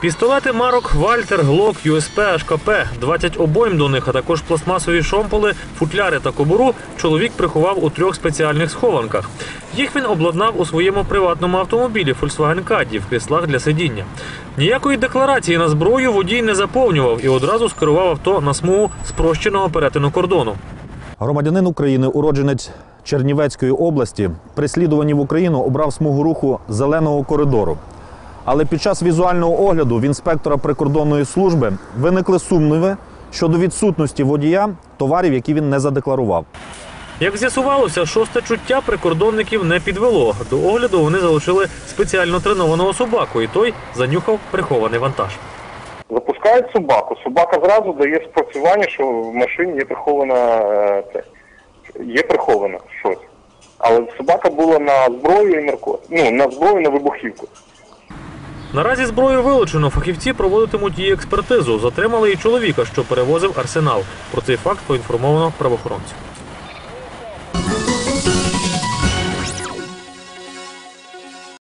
Пістолети марок Вальтер, Глок, ЮСП, HKP, 20 обойм до них, а також пластмасові шомполи, футляри та кобуру чоловік приховав у трьох спеціальних схованках. Їх він обладнав у своєму приватному автомобілі Volkswagen Caddy в кріслах для сидіння. Ніякої декларації на зброю водій не заповнював і одразу скерував авто на смугу спрощеного перетину кордону. Громадянин України, уродженець Чернівецької області, при слідуванні в Україну обрав смугу руху зеленого коридору. Але під час візуального огляду в інспектора прикордонної служби виникли сумніви щодо відсутності водія товарів, які він не задекларував. Як з'ясувалося, шосте чуття прикордонників не підвело. До огляду вони залишили спеціально тренованого собаку, і той занюхав прихований вантаж. Запускають собаку. Собака зразу дає спрацювання, що в машині є прихована е, це, є приховано щось. Але собака була на зброю і нарко... ну, на зброю на вибухівку. Наразі зброю вилучено. Фахівці проводитимуть її експертизу. Затримали і чоловіка, що перевозив арсенал. Про цей факт поінформовано правоохоронців.